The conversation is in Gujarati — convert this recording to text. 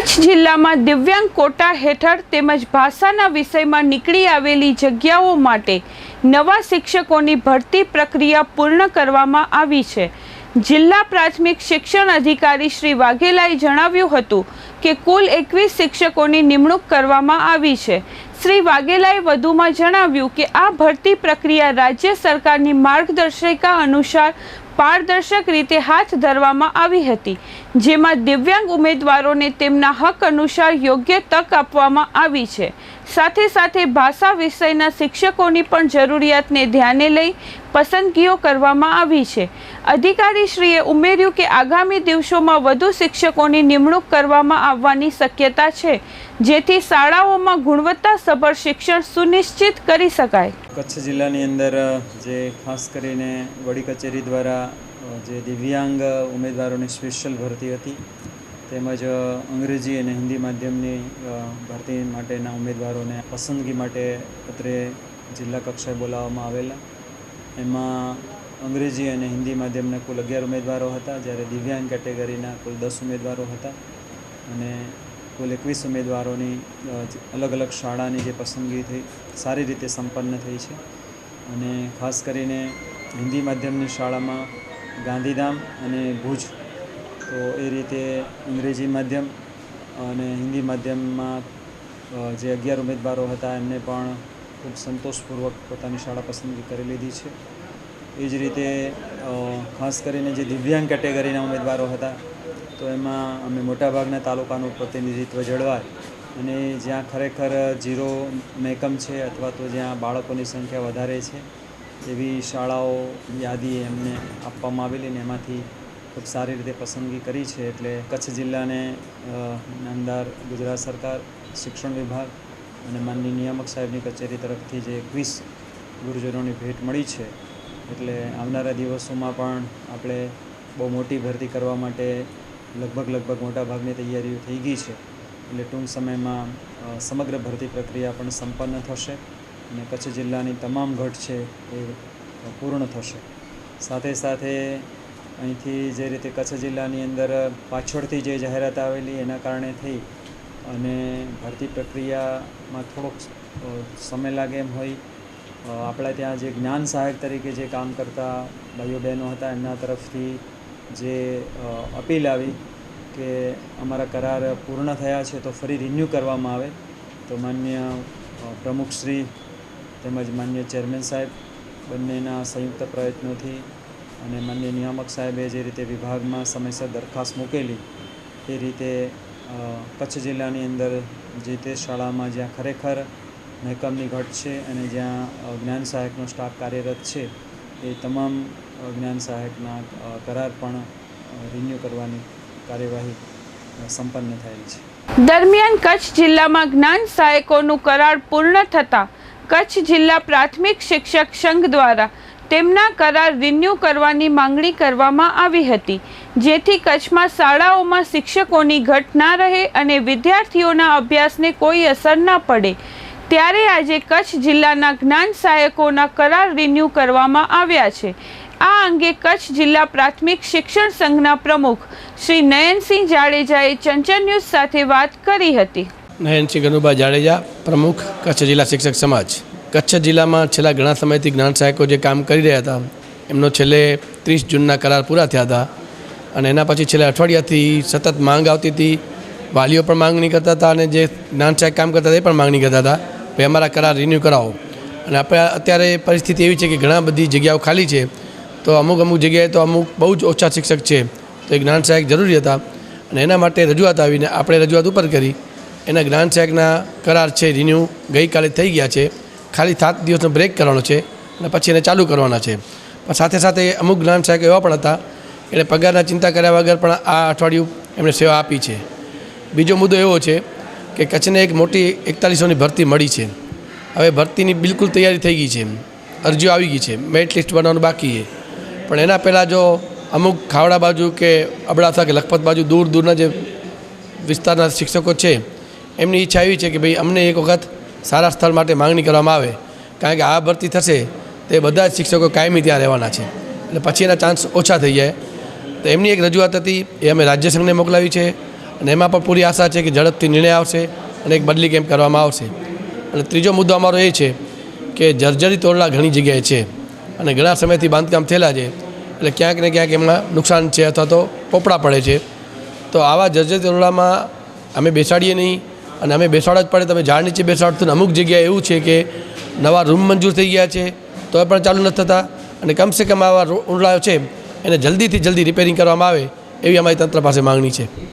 કચ્છ જિલ્લામાં દિવ્યાંગ કોટા હેઠળ તેમજ ભાષાના વિષયમાં નીકળી આવેલી જગ્યાઓ માટે નવા શિક્ષકોની ભરતી પ્રક્રિયા પૂર્ણ કરવામાં આવી છે. જિલ્લા પ્રાથમિક શિક્ષણ અધિકારી શ્રી વાઘેલાએ જણાવ્યું હતું કે કુલ એકવીસ શિક્ષકોની નિમણૂક કરવામાં આવી છે. શ્રી વાઘેલાએ વધુમાં જણાવ્યું કે આ ભરતી પ્રક્રિયા રાજ્ય સરકારની માર્ગદર્શિકા અનુસાર પારદર્શક રીતે હાથ ધરવામાં આવી હતી, જેમાં દિવ્યાંગ ઉમેદવારોને તેમના હક અનુસાર યોગ્ય તક આપવામાં આવી છે. સાથે સાથે ભાષા વિષયના શિક્ષકોની પણ જરૂરિયાતને ધ્યાને લઈ પસંદગીઓ કરવામાં આવી છે. અધિકારીશ્રીએ ઉમેર્યું કે આગામી દિવસોમાં વધુ શિક્ષકોની નિમણૂક કરવામાં આવવાની શક્યતા છે, જેથી શાળાઓમાં ગુણવત્તાસભર શિક્ષણ સુનિશ્ચિત કરી શકાય. કચ્છ જિલ્લાની અંદર જે ખાસ કરીને વડી કચેરી દ્વારા જે દિવ્યાંગ ઉમેદવારોની સ્પેશિયલ ભરતી હતી, તેમજ અંગ્રેજી અને હિન્દી માધ્યમની ભરતી માટેના ઉમેદવારોને પસંદગી માટે અત્રે જિલ્લા કક્ષાએ બોલાવવામાં આવેલા. એમાં અંગ્રેજી અને હિન્દી માધ્યમના કુલ અગિયાર ઉમેદવારો હતા, જ્યારે દિવ્યાંગ કેટેગરીના કુલ દસ ઉમેદવારો હતા અને કુલ એકવીસ ઉમેદવારોની અલગ અલગ શાળાની જે પસંદગી થઈ સારી રીતે સંપન્ન થઈ છે. અને ખાસ કરીને હિન્દી માધ્યમની શાળામાં ગાંધીધામ અને ભુજ, તો એ રીતે અંગ્રેજી માધ્યમ અને હિન્દી માધ્યમમાં જે અગિયાર ઉમેદવારો હતા, એમને પણ ખૂબ સંતોષપૂર્વક પોતાની શાળા પસંદગી કરી લીધી છે. એ જ રીતે ખાસ કરીને જે દિવ્યાંગ કેટેગરીના ઉમેદવારો હતા, તો એમાં અમે મોટાભાગના તાલુકાનું પ્રતિનિધિત્વ જળવાય. અને જ્યાં ખરેખર જીરો મેકમ છે અથવા તો જ્યાં બાળકોની સંખ્યા વધારે છે, એવી શાળાઓ યાદી એમને આપવામાં આવેલી ને એમાંથી ખૂબ સારી રીતે પસંદગી કરી છે. એટલે કચ્છ જિલ્લાને નામદાર ગુજરાત સરકાર, શિક્ષણ વિભાગ અને માનની નિયામક સાહેબની કચેરી તરફથી જે એકવીસ ગુરુજનોની ભેટ મળી છે. એટલે આવનારા દિવસોમાં પણ આપણે બહુ મોટી ભરતી કરવા માટે લગભગ લગભગ મોટાભાગની તૈયારીઓ થઈ ગઈ છે. એટલે ટૂંક સમયમાં સમગ્ર ભરતી પ્રક્રિયા પણ સંપન્ન થશે અને કચ્છ જિલ્લાની તમામ ઘટ છે એ પૂર્ણ થશે. સાથે સાથે અહીંથી જે રીતે કચ્છ જિલ્લાની અંદર પાછળથી જે જાહેરાત આવેલી એના કારણે થઈ અને ભરતી પ્રક્રિયામાં થોડોક સમય લાગે એમ હોય આપણા ત્યાં જે જ્ઞાન સહાયક તરીકે જે કામ કરતા ભાઈઓ બહેનો હતા એમના તરફથી જે અપીલ આવી કે અમારા કરાર પૂર્ણ થયા છે તો ફરી રિન્યૂ કરવામાં આવે. તો માન્ય પ્રમુખશ્રી તેમજ માન્ય ચેરમેન સાહેબ બંનેના સંયુક્ત પ્રયત્નોથી અને માન્ય નિયામક સાહેબે જે રીતે વિભાગમાં સમયસર દરખાસ્ત મૂકેલી, એ રીતે કચ્છ જિલ્લાની અંદર જે તે શાળામાં જ્યાં ખરેખર મહેકમની ઘટ છે અને જ્યાં જ્ઞાન સહાયકનો સ્ટાફ કાર્યરત છે, એ તમામ જ્ઞાન સહાયકના કરાર પણ રિન્યૂ કરવાની કાર્યવાહી સંપન્ન થયેલ છે. દરમિયાન કચ્છ જિલ્લામાં જ્ઞાન સહાયકોનું કરાર પૂર્ણ થતાં કચ્છ જિલ્લા પ્રાથમિક શિક્ષક સંઘ દ્વારા તેમના કરાર રિન્યૂ કરવાની માંગણી કરવામાં આવી હતી, જેથી કચ્છમાં શાળાઓમાં શિક્ષકોની ઘટ ના રહે અને વિદ્યાર્થીઓના અભ્યાસને કોઈ અસર ન પડે. ત્યારે આજે કચ્છ જિલ્લાના જ્ઞાન સહાયકોના કરાર રિન્યૂ કરવામાં આવ્યા છે. આ અંગે કચ્છ જિલ્લા પ્રાથમિક શિક્ષણ સંઘના પ્રમુખ શ્રી નયનસિંહ જાડેજાએ ચંચળ ન્યૂઝ સાથે વાત કરી હતી. નયનસિંહ ગનુભા જાડેજા, પ્રમુખ કચ્છ જિલ્લા શિક્ષક સમાજ. કચ્છ જિલ્લામાં છેલ્લા ઘણા સમયથી જ્ઞાન સહાયકો જે કામ કરી રહ્યા હતા, એમનો છેલ્લે ત્રીસ જૂનના કરાર પૂરા થયા હતા અને એના પછી છેલ્લા અઠવાડિયાથી સતત માંગ આવતી હતી. વાલીઓ પણ માંગણી કરતા હતા અને જે જ્ઞાન સહાયક કામ કરતા હતા એ પણ માંગણી કરતા હતા કે અમારા કરાર રિન્યૂ કરાવો. અને આપણે અત્યારે પરિસ્થિતિ એવી છે કે ઘણા બધી જગ્યાઓ ખાલી છે. તો અમુક અમુક જગ્યાએ તો અમુક બહુ જ ઓછા શિક્ષક છે. તો એ જ્ઞાન સહાયક જરૂરી હતા અને એના માટે રજૂઆત આવીને આપણે રજૂઆત ઉપર કરી. એના જ્ઞાન સહાયકના કરાર છે રિન્યૂ ગઈકાલે થઈ ગયા છે. ખાલી સાત દિવસનો બ્રેક કરવાનો છે અને પછી એને ચાલુ કરવાના છે. પણ સાથે સાથે અમુક જ્ઞાન સહાયક એવા પણ હતા એણે પગારના ચિંતા કર્યા વગર પણ આ અઠવાડિયું એમણે સેવા આપી છે. બીજો મુદ્દો એવો છે કે કચ્છને એક મોટી એકતાલીસોની ભરતી મળી છે. હવે ભરતીની બિલકુલ તૈયારી થઈ ગઈ છે. અરજીઓ આવી ગઈ છે. મેરિટ લિસ્ટ બનાવવાનું બાકી છે. પણ એના પહેલાં જો અમુક ખાવડા બાજુ કે અબડાસા કે લખપત બાજુ દૂર દૂરના જે વિસ્તારના શિક્ષકો છે, એમની ઈચ્છા એવી છે કે ભાઈ અમને એક વખત સારા સ્થળ માટે માંગણી કરવામાં આવે. કારણ કે આ ભરતી થશે, તે બધા જ શિક્ષકો કાયમી ત્યાં રહેવાના છે. એટલે પછી એના ચાન્સ ઓછા થઈ જાય. તો એમની એક રજૂઆત હતી, એ અમે રાજ્ય સંઘને મોકલાવી છે. અને એમાં પણ પૂરી આશા છે કે ઝડપથી નિર્ણય આવશે અને એક બદલી કેમ કરવામાં આવશે. અને ત્રીજો મુદ્દો અમારો એ છે કે જર્જરી તોરડા ઘણી જગ્યાએ છે. અને ઘણા સમયથી બાંધકામ થયેલા છે. એટલે ક્યાંક ને ક્યાંક એમાં નુકસાન છે અથવા તો પોપડા પડે છે. તો આવા જર્જરી તોરડામાં અમે બેસાડીએ નહીં અને અમે બેસાડવા જ પડે. તમે ઝાડ નીચે બેસાડતો ને અમુક જગ્યાએ એવું છે કે નવા રૂમ મંજૂર થઈ ગયા છે. તો એ પણ ચાલુ નથી થતા. અને કમસે કમ આવા ઊંડાયો છે, એને જલ્દીથી જલ્દી રિપેરિંગ કરવામાં આવે એવી અમારી તંત્ર પાસે માંગણી છે.